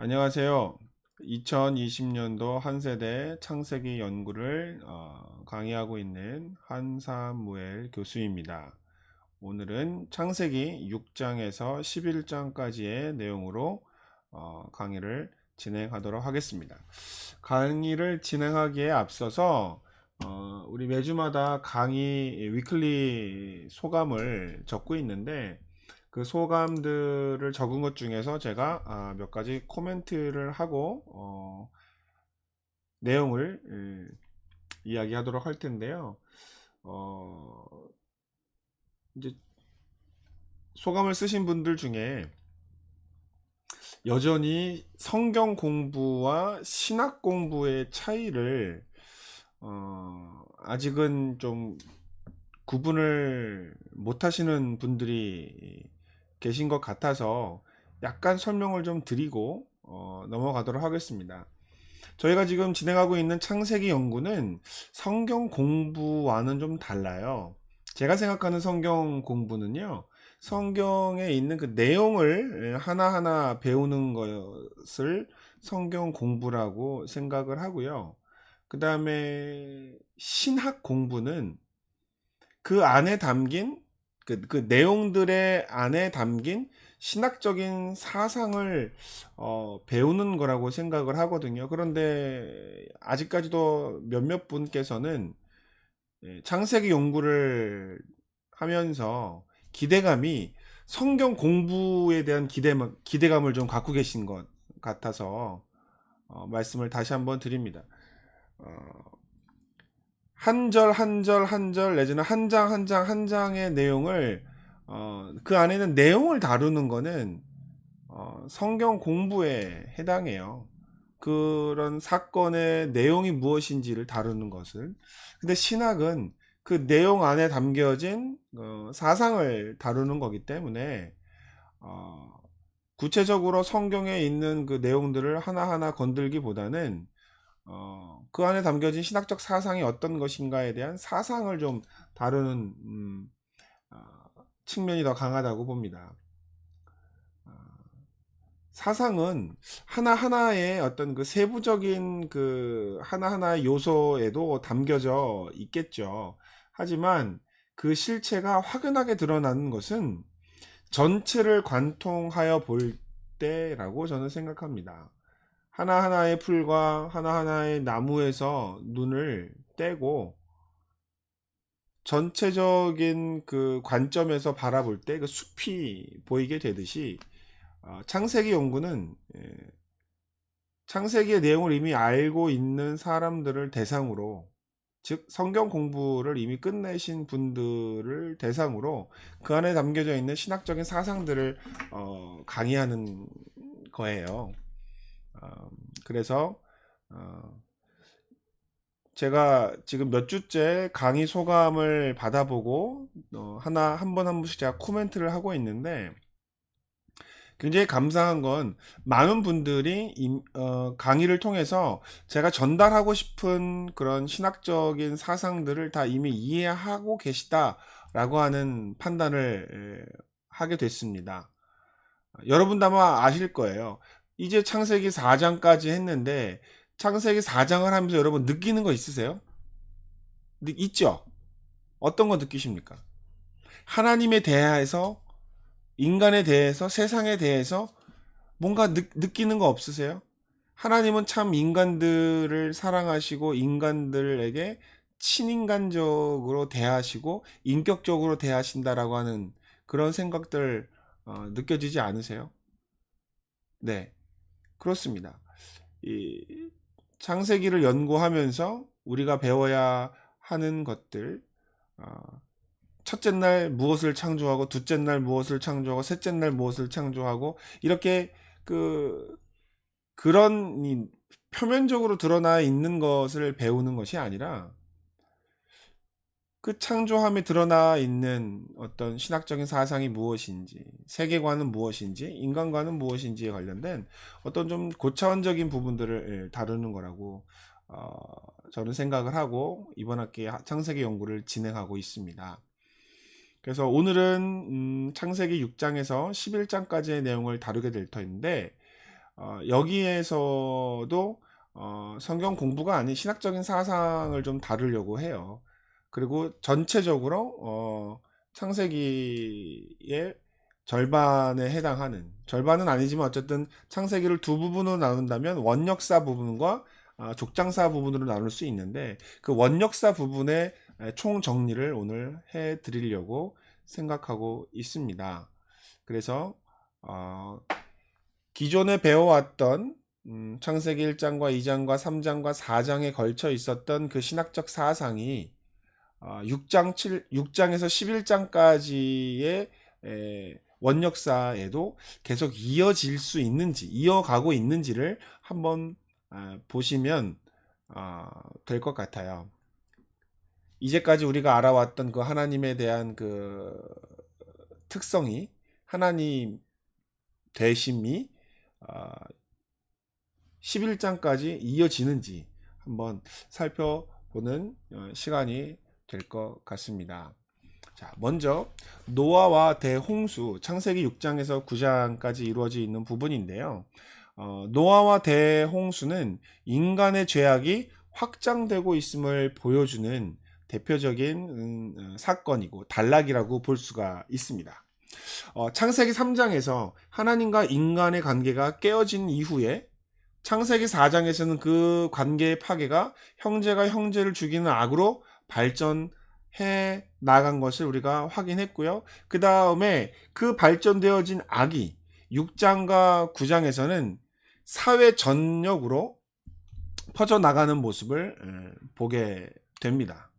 안녕하세요. 2020년도 한세대 창세기 연구를 어, 강의하고 있는 한사무엘 교수입니다. 오늘은 창세기 6장에서 11장까지의 내용으로 어, 강의를 진행하도록 하겠습니다. 강의를 진행하기에 앞서서 어, 우리 매주마다 강의 위클리 소감을 적고 있는데 그 소감들을 적은 것 중에서 제가 아, 몇 가지 코멘트를 하고 어, 내용을 음, 이야기하도록 할 텐데요. 어, 이제 소감을 쓰신 분들 중에 여전히 성경 공부와 신학 공부의 차이를 어, 아직은 좀 구분을 못 하시는 분들이 계신 것 같아서 약간 설명을 좀 드리고 어, 넘어가도록 하겠습니다. 저희가 지금 진행하고 있는 창세기 연구는 성경 공부와는 좀 달라요. 제가 생각하는 성경 공부는요, 성경에 있는 그 내용을 하나하나 배우는 것을 성경 공부라고 생각을 하고요. 그 다음에 신학 공부는 그 안에 담긴 그, 그 내용들의 안에 담긴 신학적인 사상을 어, 배우는 거라고 생각을 하거든요. 그런데 아직까지도 몇몇 분께서는 예, 창세기 연구를 하면서 기대감이 성경 공부에 대한 기대, 기대감을 좀 갖고 계신 것 같아서 어, 말씀을 다시 한번 드립니다. 어, 한 절 한 절 한 절 내지는 한 장 한 장 한 장의 내용을 어, 그 안에 는 내용을 다루는 거는 어, 성경 공부에 해당해요. 그런 사건의 내용이 무엇인지를 다루는 것을. 근데 신학은 그 내용 안에 담겨진 어, 사상을 다루는 거기 때문에 어, 구체적으로 성경에 있는 그 내용들을 하나하나 건들기보다는 어, 그 안에 담겨진 신학적 사상이 어떤 것인가에 대한 사상을 좀 다루는 음, 어, 측면이 더 강하다고 봅니다. 어, 사상은 하나하나의 어떤 그 세부적인 그 하나하나의 요소에도 담겨져 있겠죠. 하지만 그 실체가 확연하게 드러나는 것은 전체를 관통하여 볼 때라고 저는 생각합니다. 하나하나의 풀과 하나하나의 나무에서 눈을 떼고 전체적인 그 관점에서 바라볼 때 그 숲이 보이게 되듯이 어, 창세기 연구는 예, 창세기의 내용을 이미 알고 있는 사람들을 대상으로 즉 성경 공부를 이미 끝내신 분들을 대상으로 그 안에 담겨져 있는 신학적인 사상들을 어, 강의하는 거예요. 어, 그래서 어, 제가 지금 몇 주째 강의 소감을 받아보고 어, 하나 한번한 번씩 제가 코멘트를 하고 있는데 굉장히 감사한 건 많은 분들이 임, 어, 강의를 통해서 제가 전달하고 싶은 그런 신학적인 사상들을 다 이미 이해하고 계시다라고 하는 판단을 에, 하게 됐습니다. 여러분도 아마 아실 거예요. 이제 창세기 4장까지 했는데 창세기 4장을 하면서 여러분 느끼는 거 있으세요? 있죠? 어떤 거 느끼십니까? 하나님에 대해서 인간에 대해서 세상에 대해서 뭔가 느, 느끼는 거 없으세요? 하나님은 참 인간들을 사랑하시고 인간들에게 친인간적으로 대하시고 인격적으로 대하신다라고 하는 그런 생각들 어, 느껴지지 않으세요? 네. 그렇습니다. 이 창세기를 연구하면서 우리가 배워야 하는 것들, 어, 첫째 날 무엇을 창조하고, 둘째 날 무엇을 창조하고, 셋째 날 무엇을 창조하고, 이렇게 그, 그런 표면적으로 드러나 있는 것을 배우는 것이 아니라, 그 창조함에 드러나 있는 어떤 신학적인 사상이 무엇인지, 세계관은 무엇인지, 인간관은 무엇인지에 관련된 어떤 좀 고차원적인 부분들을 예, 다루는 거라고 어, 저는 생각을 하고 이번 학기 창세기 연구를 진행하고 있습니다. 그래서 오늘은 음, 창세기 6장에서 11장까지의 내용을 다루게 될 터인데 어, 여기에서도 어, 성경 공부가 아닌 신학적인 사상을 좀 다루려고 해요. 그리고 전체적으로 어, 창세기의 절반에 해당하는 절반은 아니지만 어쨌든 창세기를 두 부분으로 나눈다면 원역사 부분과 아, 족장사 부분으로 나눌 수 있는데 그 원역사 부분의 에, 총 정리를 오늘 해 드리려고 생각하고 있습니다. 그래서 어, 기존에 배워왔던 음, 창세기 1장과 2장과 3장과 4장에 걸쳐 있었던 그 신학적 사상이 어, 6장 7, 6장에서 11장까지의 원역사에도 계속 이어질 수 있는지, 이어가고 있는지를 한번 아, 보시면 될 것 같아요. 이제까지 우리가 알아왔던 그 하나님에 대한 그 특성이 하나님 되심이 11장까지 이어지는지 한번 살펴보는 어, 시간이 될 것 같습니다. 자, 먼저 노아와 대홍수 창세기 6장에서 9장까지 이루어져 있는 부분인데요. 어, 노아와 대홍수는 인간의 죄악이 확장되고 있음을 보여주는 대표적인 음, 어, 사건이고 단락이라고 볼 수가 있습니다. 어, 창세기 3장에서 하나님과 인간의 관계가 깨어진 이후에 창세기 4장에서는 그 관계의 파괴가 형제가 형제를 죽이는 악으로 발전해 나간 것을 우리가 확인했고요. 그 다음에 그 발전되어진 악이 6장과 9장에서는 사회 전역으로 퍼져나가는 모습을 보게 됩니다.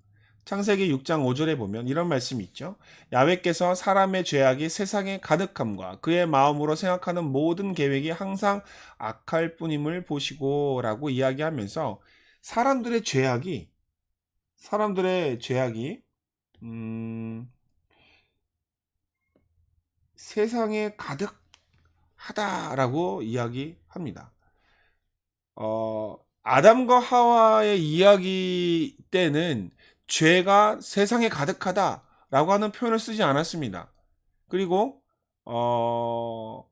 창세기 6장 5절에 보면 이런 말씀이 있죠. 야외께서 사람의 죄악이 세상에 가득함과 그의 마음으로 생각하는 모든 계획이 항상 악할 뿐임을 보시고 라고 이야기하면서 사람들의 죄악이 사람들의 죄악이 음, 세상에 가득하다라고 이야기합니다. 어, 아담과 하와의 이야기 때는 죄가 세상에 가득하다라고 하는 표현을 쓰지 않았습니다. 그리고 어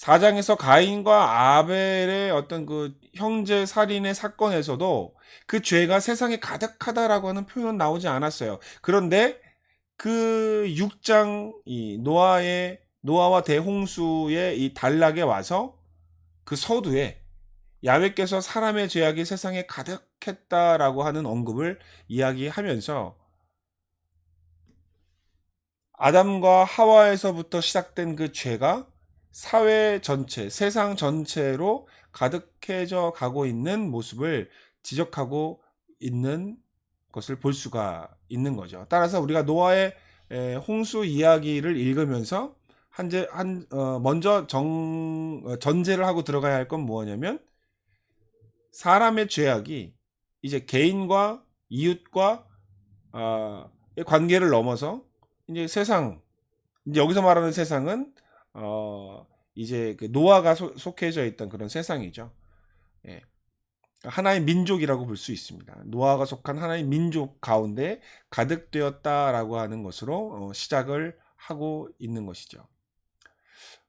4장에서 가인과 아벨의 어떤 그 형제 살인의 사건에서도 그 죄가 세상에 가득하다라고 하는 표현은 나오지 않았어요. 그런데 그 6장 이 노아의 노아와 대홍수의 이 단락에 와서 그 서두에 야외께서 사람의 죄악이 세상에 가득했다라고 하는 언급을 이야기하면서 아담과 하와에서부터 시작된 그 죄가 사회 전체, 세상 전체로 가득해져 가고 있는 모습을 지적하고 있는 것을 볼 수가 있는 거죠. 따라서 우리가 노아의 홍수 이야기를 읽으면서 한제 한 어, 먼저 정 어, 전제를 하고 들어가야 할 건 뭐냐면 사람의 죄악이 이제 개인과 이웃과 어, 관계를 넘어서 이제 세상 이제 여기서 말하는 세상은 어, 이제 그 노아가 소, 속해져 있던 그런 세상이죠. 예. 하나의 민족이라고 볼 수 있습니다. 노아가 속한 하나의 민족 가운데 가득되었다라고 하는 것으로 어, 시작을 하고 있는 것이죠.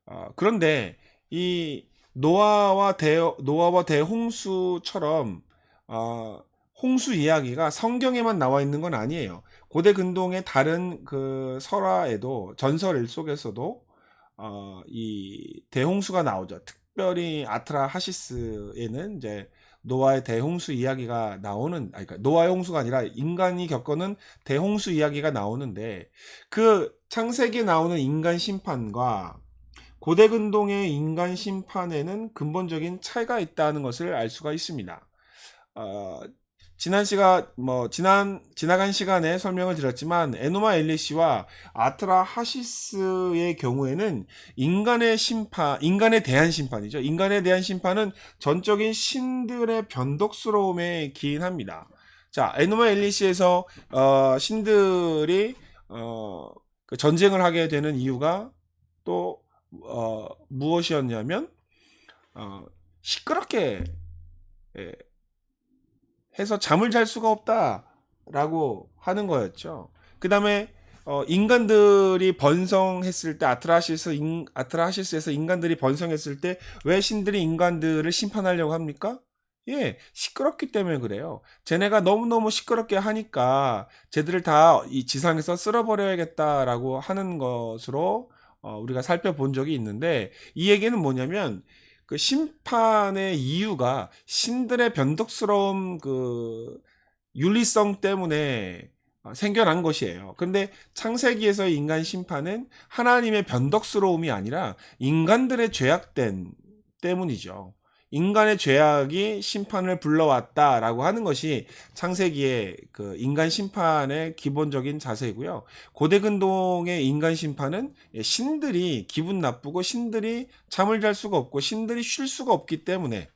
어, 그런데 이 노아와 대 노아와 대홍수처럼 어, 홍수 이야기가 성경에만 나와 있는 건 아니에요. 고대 근동의 다른 그 설화에도 전설 속에서도 어, 이 대홍수가 나오죠. 특별히 아트라 하시스에는 이제 노아의 대홍수 이야기가 나오는 아니 그러니까 노아의 홍수가 아니라 인간이 겪어는 대홍수 이야기가 나오는데 그 창세기에 나오는 인간 심판과 고대 근동의 인간 심판에는 근본적인 차이가 있다는 것을 알 수가 있습니다. 어, 지난 시가 뭐 지난 지나간 시간에 설명을 드렸지만 에노마 엘리시와 아트라 하시스의 경우에는 인간의 심판, 인간에 대한 심판이죠. 인간에 대한 심판은 전적인 신들의 변덕스러움에 기인합니다. 자, 에노마 엘리시에서 어, 신들이 어, 그 전쟁을 하게 되는 이유가 또 어, 무엇이었냐면 어, 시끄럽게 예, 해서 잠을 잘 수가 없다라고 하는 거였죠. 그 다음에 어, 인간들이 번성했을 때 아트라시스 인, 아트라시스에서 인간들이 번성했을 때 왜 신들이 인간들을 심판하려고 합니까? 예, 시끄럽기 때문에 그래요. 쟤네가 너무너무 시끄럽게 하니까 쟤들을 다 이 지상에서 쓸어버려야겠다라고 하는 것으로 어, 우리가 살펴본 적이 있는데 이 얘기는 뭐냐면 그 심판의 이유가 신들의 변덕스러운 그 윤리성 때문에 어, 생겨난 것이에요. 근데 창세기에서 인간 심판은 하나님의 변덕스러움이 아니라 인간들의 죄악된 때문이죠. 인간의 죄악이 심판을 불러왔다라고 하는 것이 창세기의 그 인간 심판의 기본적인 자세이고요. 고대 근동의 인간 심판은 신들이 기분 나쁘고 신들이 잠을 잘 수가 없고 신들이 쉴 수가 없기 때문에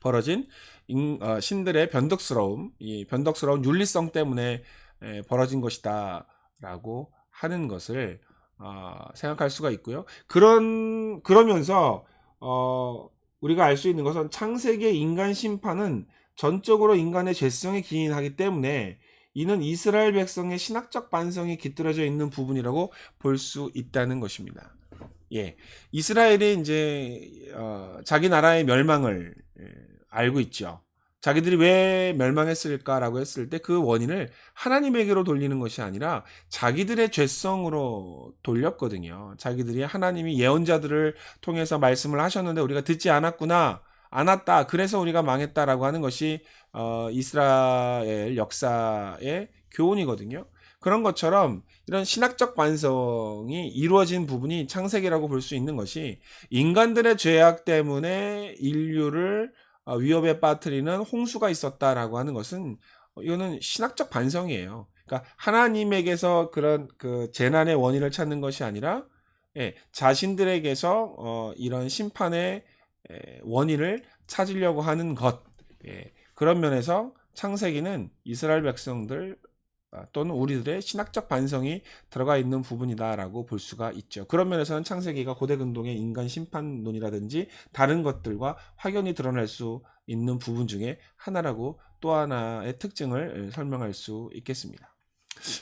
벌어진 인, 어, 신들의 변덕스러움, 이 변덕스러운 윤리성 때문에 에, 벌어진 것이다라고 하는 것을 어, 생각할 수가 있고요. 그런 그러면서 어, 우리가 알 수 있는 것은 창세기의 인간 심판은 전적으로 인간의 죄성에 기인하기 때문에 이는 이스라엘 백성의 신학적 반성이 깃들어져 있는 부분이라고 볼 수 있다는 것입니다. 예, 이스라엘이 이제 어, 자기 나라의 멸망을 예, 알고 있죠. 자기들이 왜 멸망했을까라고 했을 때 그 원인을 하나님에게로 돌리는 것이 아니라 자기들의 죄성으로 돌렸거든요. 자기들이 하나님이 예언자들을 통해서 말씀을 하셨는데 우리가 듣지 않았구나. 않았다. 그래서 우리가 망했다라고 하는 것이 어, 이스라엘 역사의 교훈이거든요. 그런 것처럼 이런 신학적 반성이 이루어진 부분이 창세기라고 볼 수 있는 것이 인간들의 죄악 때문에 인류를 어, 위협에 빠뜨리는 홍수가 있었다라고 하는 것은 이거는 신학적 반성이에요. 그러니까 하나님에게서 그런 그 재난의 원인을 찾는 것이 아니라 예, 자신들에게서 어, 이런 심판의 예, 원인을 찾으려고 하는 것 예, 그런 면에서 창세기는 이스라엘 백성들 아, 또는 우리들의 신학적 반성이 들어가 있는 부분이다라고 볼 수가 있죠. 그런 면에서는 창세기가 고대 근동의 인간 심판론이라든지 다른 것들과 확연히 드러날 수 있는 부분 중에 하나라고 또 하나의 특징을 설명할 수 있겠습니다.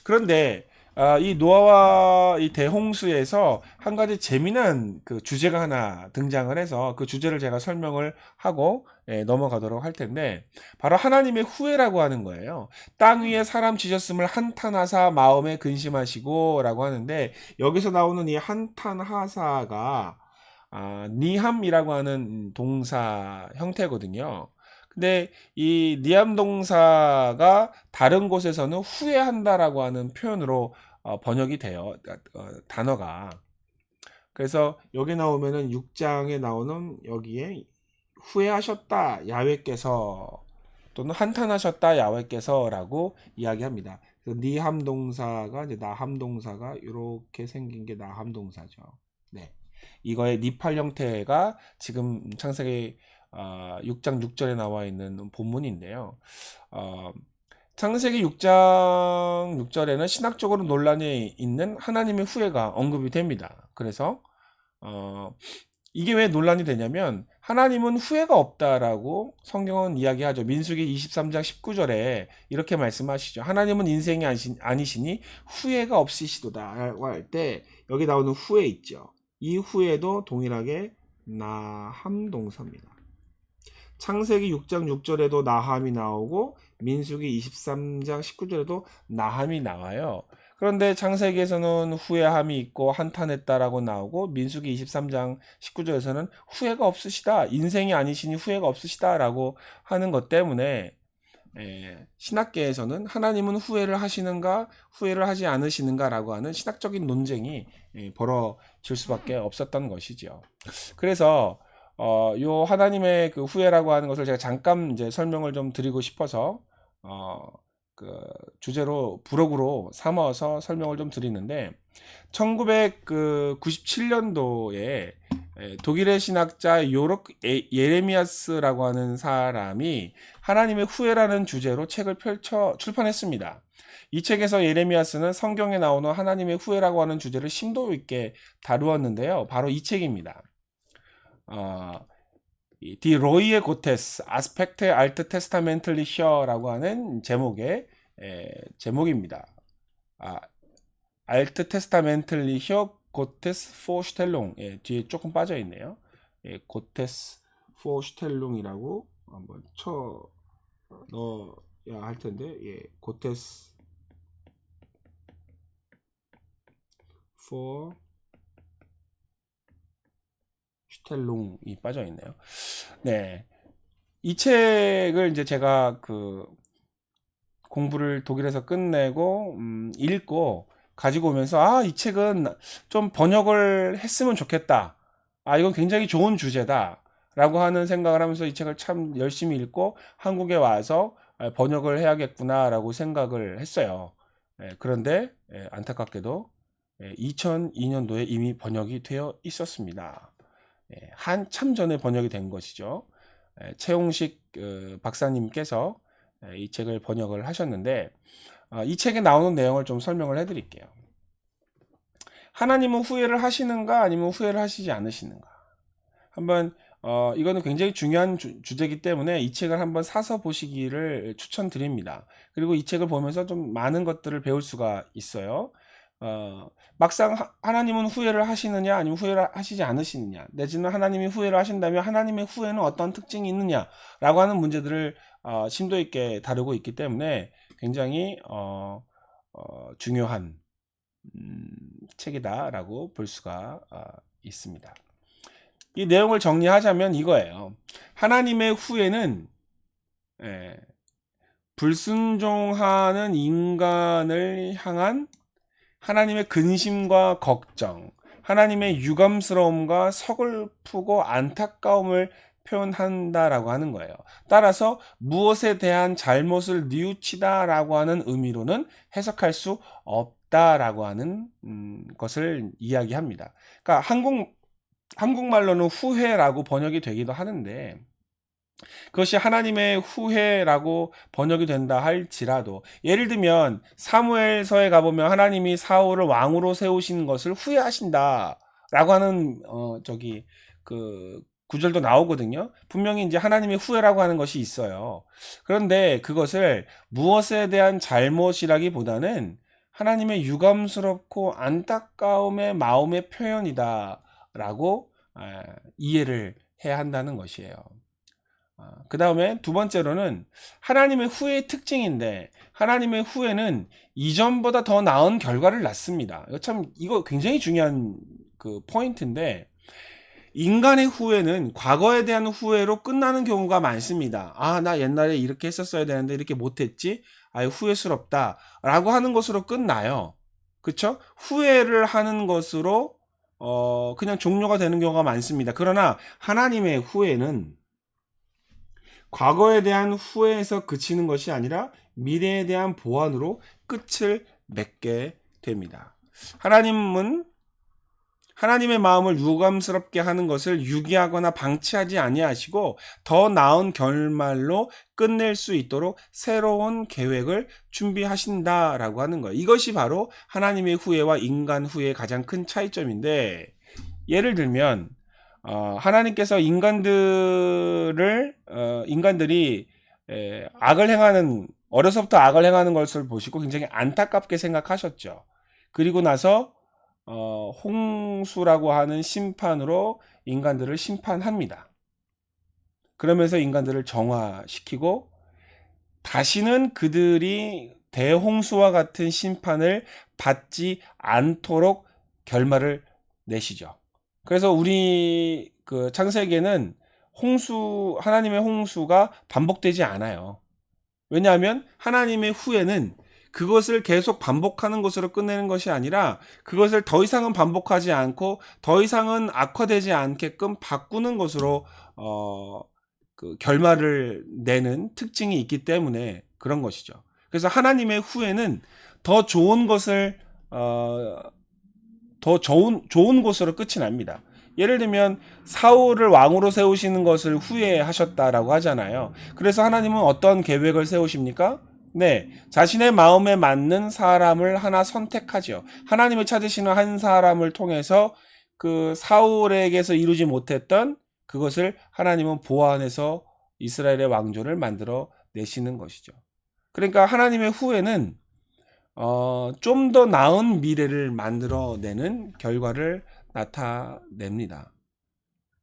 그런데 아, 이 노아와 이 대홍수에서 한 가지 재미난 그 주제가 하나 등장을 해서 그 주제를 제가 설명을 하고 예, 넘어가도록 할 텐데 바로 하나님의 후회라고 하는 거예요. 땅 위에 사람 지셨음을 한탄하사 마음에 근심하시고라고 하는데 여기서 나오는 이 한탄하사가 아, 니함이라고 하는 동사 형태거든요. 근데 이 니함 동사가 다른 곳에서는 후회한다라고 하는 표현으로 어, 번역이 돼요. 어, 단어가. 그래서 여기 나오면은 6장에 나오는 여기에 후회하셨다 야외께서 또는 한탄하셨다 야외께서라고 이야기합니다. 니함 동사가 이제 나함 동사가 이렇게 생긴 게 나함 동사죠. 네. 이거의 니팔 형태가 지금 창세기 어, 6장 6절에 나와 있는 본문인데요. 어, 창세기 6장 6절에는 신학적으로 논란이 있는 하나님의 후회가 언급이 됩니다. 그래서 어, 이게 왜 논란이 되냐면 하나님은 후회가 없다라고 성경은 이야기하죠. 민수기 23장 19절에 이렇게 말씀하시죠. 하나님은 인생이 아니시니 후회가 없으시도다라고 할 때 여기 나오는 후회 있죠. 이 후회도 동일하게 나함 동사입니다. 창세기 6장 6절에도 나함이 나오고 민수기 23장 19절에도 나함이 나와요. 그런데 창세기에서는 후회함이 있고 한탄했다라고 나오고 민수기 23장 19절에서는 후회가 없으시다. 인생이 아니시니 후회가 없으시다라고 하는 것 때문에 예, 신학계에서는 하나님은 후회를 하시는가 후회를 하지 않으시는가라고 하는 신학적인 논쟁이 예, 벌어질 수밖에 없었던 것이죠. 그래서 어, 요 하나님의 그 후회라고 하는 것을 제가 잠깐 이제 설명을 좀 드리고 싶어서 어, 그 주제로 부록으로 삼아서 설명을 좀 드리는데 1997년도에 독일의 신학자 요록 예레미야스라고 하는 사람이 하나님의 후회라는 주제로 책을 펼쳐 출판했습니다. 이 책에서 예레미야스는 성경에 나오는 하나님의 후회라고 하는 주제를 심도 있게 다루었는데요. 바로 이 책입니다. 어, 디 로이의 고테스 아스펙트 알트 테스타멘틀리셔라고 하는 제목의 에, 제목입니다. 아, 알트 테스타멘틀리혀 고테스 포슈텔롱 예, 뒤에 조금 빠져 있네요. 예, 고테스 포슈텔롱이라고 한번 쳐 넣어야 할 텐데 예, 고테스 포 슈텔롱이 빠져 있네요. 네. 이 책을 이제 제가 그 공부를 독일에서 끝내고 음, 읽고 가지고 오면서 아, 이 책은 좀 번역을 했으면 좋겠다. 아, 이건 굉장히 좋은 주제다. 라고 하는 생각을 하면서 이 책을 참 열심히 읽고 한국에 와서 아, 번역을 해야겠구나 라고 생각을 했어요. 예, 그런데 예, 안타깝게도 예, 2002년도에 이미 번역이 되어 있었습니다. 예, 한참 전에 번역이 된 것이죠. 예, 최용식 어, 박사님께서 예, 이 책을 번역을 하셨는데 어, 이 책에 나오는 내용을 좀 설명을 해드릴게요. 하나님은 후회를 하시는가 아니면 후회를 하시지 않으시는가? 한번 어, 이거는 굉장히 중요한 주, 주제이기 때문에 이 책을 한번 사서 보시기를 추천드립니다. 그리고 이 책을 보면서 좀 많은 것들을 배울 수가 있어요. 어, 막상 하, 하나님은 후회를 하시느냐 아니면 후회를 하시지 않으시느냐 내지는 하나님이 후회를 하신다면 하나님의 후회는 어떤 특징이 있느냐라고 하는 문제들을 어, 심도 있게 다루고 있기 때문에 굉장히 어, 어, 중요한 음, 책이다라고 볼 수가 어, 있습니다. 이 내용을 정리하자면 이거예요. 하나님의 후회는 예, 불순종하는 인간을 향한 하나님의 근심과 걱정, 하나님의 유감스러움과 서글프고 안타까움을 표현한다라고 하는 거예요. 따라서 무엇에 대한 잘못을 뉘우치다라고 하는 의미로는 해석할 수 없다라고 하는 음, 것을 이야기합니다. 그러니까 한국 한국말로는 후회라고 번역이 되기도 하는데 그것이 하나님의 후회라고 번역이 된다 할지라도 예를 들면 사무엘서에 가보면 하나님이 사울을 왕으로 세우신 것을 후회하신다라고 하는 어 저기 그 구절도 나오거든요. 분명히 이제 하나님의 후회라고 하는 것이 있어요. 그런데 그것을 무엇에 대한 잘못이라기보다는 하나님의 유감스럽고 안타까움의 마음의 표현이다라고 이해를 해야 한다는 것이에요. 그 다음에 두 번째로는 하나님의 후회의 특징인데 하나님의 후회는 이전보다 더 나은 결과를 낳습니다. 이거 참 이거 굉장히 중요한 그 포인트인데 인간의 후회는 과거에 대한 후회로 끝나는 경우가 많습니다. 아, 나 옛날에 이렇게 했었어야 되는데 이렇게 못했지? 아유, 후회스럽다. 라고 하는 것으로 끝나요. 그쵸? 후회를 하는 것으로, 어, 그냥 종료가 되는 경우가 많습니다. 그러나 하나님의 후회는 과거에 대한 후회에서 그치는 것이 아니라 미래에 대한 보완으로 끝을 맺게 됩니다. 하나님은 하나님의 마음을 유감스럽게 하는 것을 유기하거나 방치하지 아니하시고 더 나은 결말로 끝낼 수 있도록 새로운 계획을 준비하신다라고 하는 거예요. 이것이 바로 하나님의 후회와 인간 후회의 가장 큰 차이점인데 예를 들면 어, 하나님께서 인간들을 어, 인간들이 에, 악을 행하는 어려서부터 악을 행하는 것을 보시고 굉장히 안타깝게 생각하셨죠. 그리고 나서 어, 홍수라고 하는 심판으로 인간들을 심판합니다. 그러면서 인간들을 정화시키고 다시는 그들이 대홍수와 같은 심판을 받지 않도록 결말을 내시죠. 그래서 우리 그 창세기에는 홍수 하나님의 홍수가 반복되지 않아요. 왜냐하면 하나님의 후에는 그것을 계속 반복하는 것으로 끝내는 것이 아니라 그것을 더 이상은 반복하지 않고 더 이상은 악화되지 않게끔 바꾸는 것으로 어, 그 결말을 내는 특징이 있기 때문에 그런 것이죠. 그래서 하나님의 후에는 더 좋은 것을 어, 더 좋은 좋은 곳으로 끝이 납니다. 예를 들면 사울을 왕으로 세우시는 것을 후회하셨다라고 하잖아요. 그래서 하나님은 어떤 계획을 세우십니까? 네, 자신의 마음에 맞는 사람을 하나 선택하죠. 하나님을 찾으시는 한 사람을 통해서 그 사울에게서 이루지 못했던 그것을 하나님은 보완해서 이스라엘의 왕조를 만들어 내시는 것이죠. 그러니까 하나님의 후회는 어, 좀 더 나은 미래를 만들어내는 결과를 나타냅니다.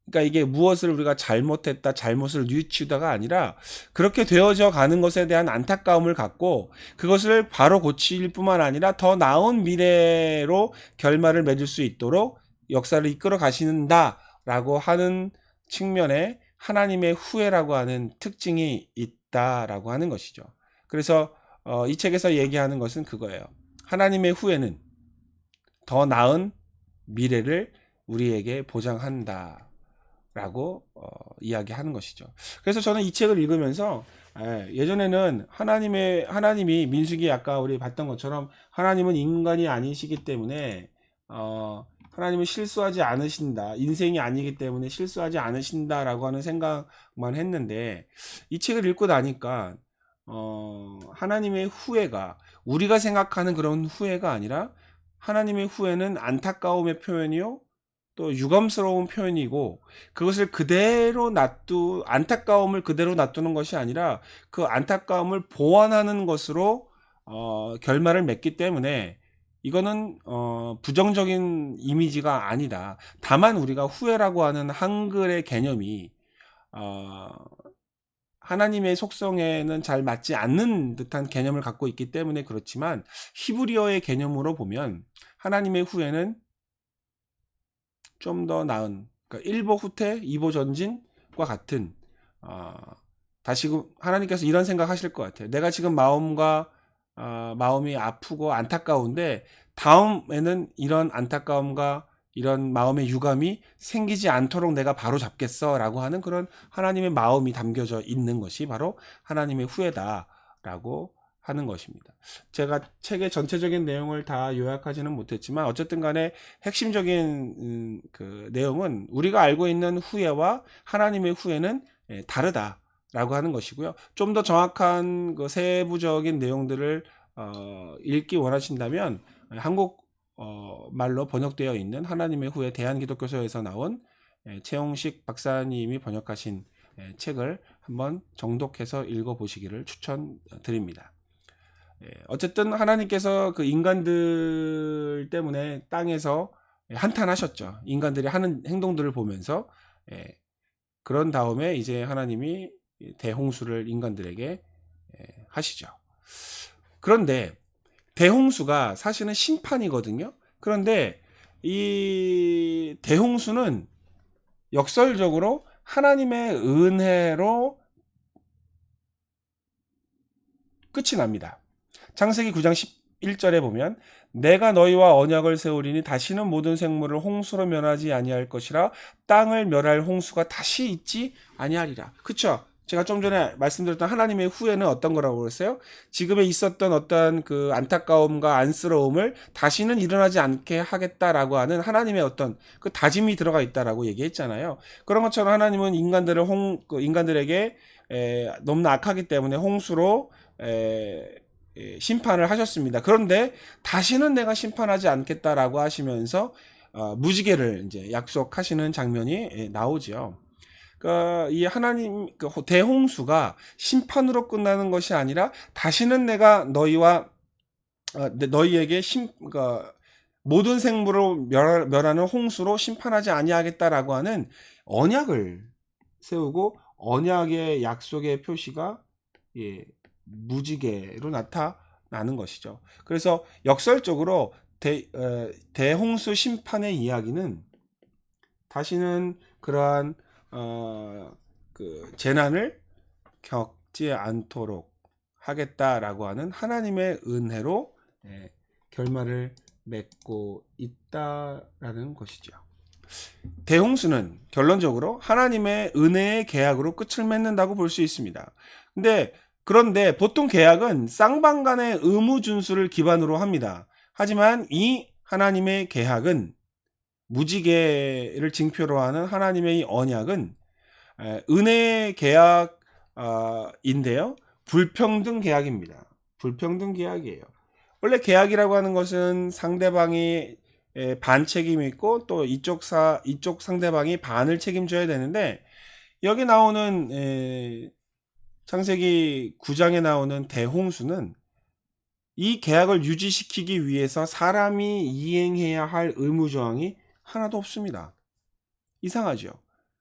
그러니까 이게 무엇을 우리가 잘못했다, 잘못을 뉘우치다가 아니라 그렇게 되어져 가는 것에 대한 안타까움을 갖고 그것을 바로 고칠 뿐만 아니라 더 나은 미래로 결말을 맺을 수 있도록 역사를 이끌어 가신다라고 하는 측면에 하나님의 후회라고 하는 특징이 있다라고 하는 것이죠. 그래서 어, 이 책에서 얘기하는 것은 그거예요. 하나님의 후회는 더 나은 미래를 우리에게 보장한다. 라고 어, 이야기하는 것이죠. 그래서 저는 이 책을 읽으면서 예, 전에는 하나님의 하나님이 민수기 아까 우리 봤던 것처럼 하나님은 인간이 아니시기 때문에 어, 하나님은 실수하지 않으신다. 인생이 아니기 때문에 실수하지 않으신다라고 하는 생각만 했는데 이 책을 읽고 나니까 어, 하나님의 후회가 우리가 생각하는 그런 후회가 아니라 하나님의 후회는 안타까움의 표현이요. 또 유감스러운 표현이고 그것을 그대로 놔두 안타까움을 그대로 놔두는 것이 아니라 그 안타까움을 보완하는 것으로 어, 결말을 맺기 때문에 이거는 어, 부정적인 이미지가 아니다. 다만 우리가 후회라고 하는 한글의 개념이 어, 하나님의 속성에는 잘 맞지 않는 듯한 개념을 갖고 있기 때문에 그렇지만 히브리어의 개념으로 보면 하나님의 후회는 좀 더 나은 그러니까 일보 후퇴, 이보 전진과 같은 어, 다시 하나님께서 이런 생각하실 것 같아요. 내가 지금 마음과 어, 마음이 아프고 안타까운데 다음에는 이런 안타까움과 이런 마음의 유감이 생기지 않도록 내가 바로 잡겠어라고 하는 그런 하나님의 마음이 담겨져 있는 것이 바로 하나님의 후회다라고 하는 것입니다. 제가 책의 전체적인 내용을 다 요약하지는 못했지만 어쨌든 간에 핵심적인 음, 그 내용은 우리가 알고 있는 후회와 하나님의 후회는 예, 다르다라고 하는 것이고요. 좀 더 정확한 그 세부적인 내용들을 어, 읽기 원하신다면 한국 어, 말로 번역되어 있는 하나님의 후회 대한기독교서에서 나온 예, 최용식 박사님이 번역하신 예, 책을 한번 정독해서 읽어보시기를 추천드립니다. 예, 어쨌든 하나님께서 그 인간들 때문에 땅에서 한탄하셨죠. 인간들이 하는 행동들을 보면서 예, 그런 다음에 이제 하나님이 대홍수를 인간들에게 예, 하시죠. 그런데 대홍수가 사실은 심판이거든요. 그런데 이 대홍수는 역설적으로 하나님의 은혜로 끝이 납니다. 창세기 9장 11절에 보면 내가 너희와 언약을 세우리니 다시는 모든 생물을 홍수로 멸하지 아니할 것이라 땅을 멸할 홍수가 다시 있지 아니하리라. 그쵸? 제가 좀 전에 말씀드렸던 하나님의 후회는 어떤 거라고 그랬어요? 지금에 있었던 어떤 그 안타까움과 안쓰러움을 다시는 일어나지 않게 하겠다라고 하는 하나님의 어떤 그 다짐이 들어가 있다라고 얘기했잖아요. 그런 것처럼 하나님은 인간들을 홍, 그 인간들에게 에, 너무나 악하기 때문에 홍수로 에, 에, 심판을 하셨습니다. 그런데 다시는 내가 심판하지 않겠다라고 하시면서 어, 무지개를 이제 약속하시는 장면이 나오죠. 그러니까 이 하나님 그 대홍수가 심판으로 끝나는 것이 아니라 다시는 내가 너희와 어, 너희에게 심 그러니까 모든 생물을 멸, 멸하는 홍수로 심판하지 아니하겠다라고 하는 언약을 세우고 언약의 약속의 표시가 예, 무지개로 나타나는 것이죠. 그래서 역설적으로 대, 어, 대홍수 심판의 이야기는 다시는 그러한 어, 그 재난을 겪지 않도록 하겠다라고 하는 하나님의 은혜로 예, 결말을 맺고 있다라는 것이죠. 대홍수는 결론적으로 하나님의 은혜의 계약으로 끝을 맺는다고 볼 수 있습니다. 근데 그런데 보통 계약은 쌍방 간의 의무 준수를 기반으로 합니다. 하지만 이 하나님의 계약은 무지개를 징표로 하는 하나님의 이 언약은 은혜 계약인데요. 불평등 계약입니다. 불평등 계약이에요. 원래 계약이라고 하는 것은 상대방이 반 책임이 있고 또 이쪽 사 이쪽 상대방이 반을 책임져야 되는데 여기 나오는 창세기 9장에 나오는 대홍수는 이 계약을 유지시키기 위해서 사람이 이행해야 할 의무 조항이 하나도 없습니다. 이상하죠.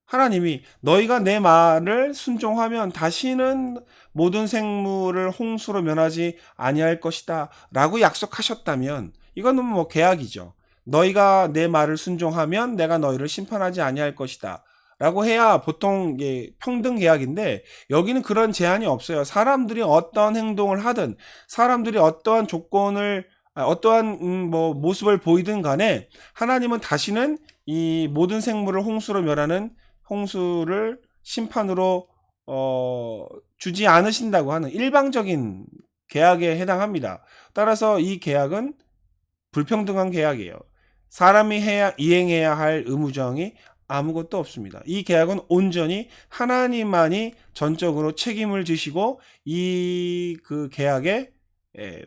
하나님이 너희가 내 말을 순종하면 다시는 모든 생물을 홍수로 면하지 아니할 것이다 라고 약속하셨다면 이거는 뭐 계약이죠. 너희가 내 말을 순종하면 내가 너희를 심판하지 아니할 것이다 라고 해야 보통 평등 계약인데 여기는 그런 제한이 없어요. 사람들이 어떤 행동을 하든 사람들이 어떠한 조건을 아, 어떠한 음, 뭐 모습을 보이든 간에 하나님은 다시는 이 모든 생물을 홍수로 멸하는 홍수를 심판으로 어, 주지 않으신다고 하는 일방적인 계약에 해당합니다. 따라서 이 계약은 불평등한 계약이에요. 사람이 해야 이행해야 할 의무정이 아무것도 없습니다. 이 계약은 온전히 하나님만이 전적으로 책임을 지시고 이 그 계약의 에,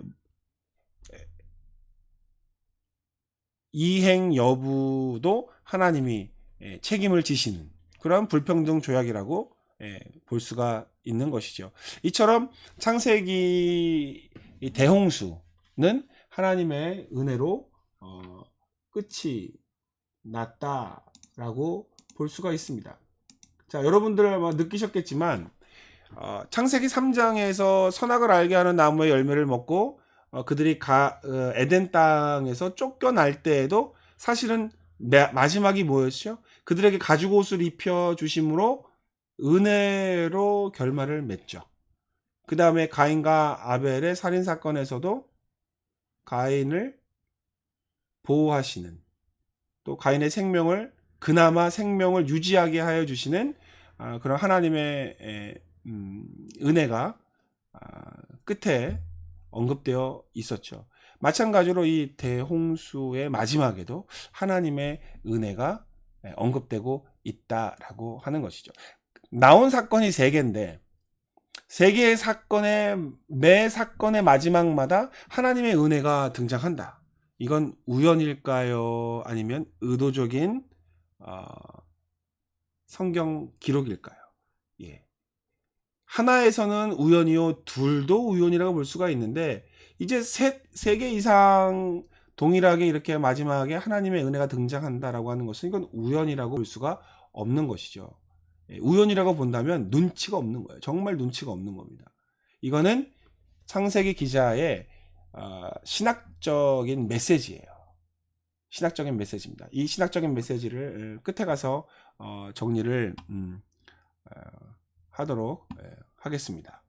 이행 여부도 하나님이 에, 책임을 지시는 그런 불평등 조약이라고 에, 볼 수가 있는 것이죠. 이처럼 창세기 이 대홍수는 하나님의 은혜로 어, 끝이 났다라고 볼 수가 있습니다. 자, 여러분들 아마 느끼셨겠지만 어, 창세기 3장에서 선악을 알게 하는 나무의 열매를 먹고 어, 그들이 가, 어, 에덴 땅에서 쫓겨날 때에도 사실은 마- 마지막이 뭐였죠? 그들에게 가죽 옷을 입혀 주심으로 은혜로 결말을 맺죠. 그 다음에 가인과 아벨의 살인 사건에서도 가인을 보호하시는 또 가인의 생명을 그나마 생명을 유지하게 하여 주시는 아, 그런 하나님의 에, 음, 은혜가 아, 끝에 언급되어 있었죠. 마찬가지로 이 대홍수의 마지막에도 하나님의 은혜가 에, 언급되고 있다라고 하는 것이죠. 나온 사건이 세 개인데 세 개의 사건의 매 사건의 마지막마다 하나님의 은혜가 등장한다. 이건 우연일까요? 아니면 의도적인 어, 성경 기록일까요? 예. 하나에서는 우연이요, 둘도 우연이라고 볼 수가 있는데 이제 세 개 이상 동일하게 이렇게 마지막에 하나님의 은혜가 등장한다라고 하는 것은 이건 우연이라고 볼 수가 없는 것이죠. 예, 우연이라고 본다면 눈치가 없는 거예요. 정말 눈치가 없는 겁니다. 이거는 창세기 기자의 어, 신학적인 메시지예요. 신학적인 메시지입니다. 이 신학적인 메시지를 어, 끝에 가서 어, 정리를 음, 어, 하도록 예, 하겠습니다.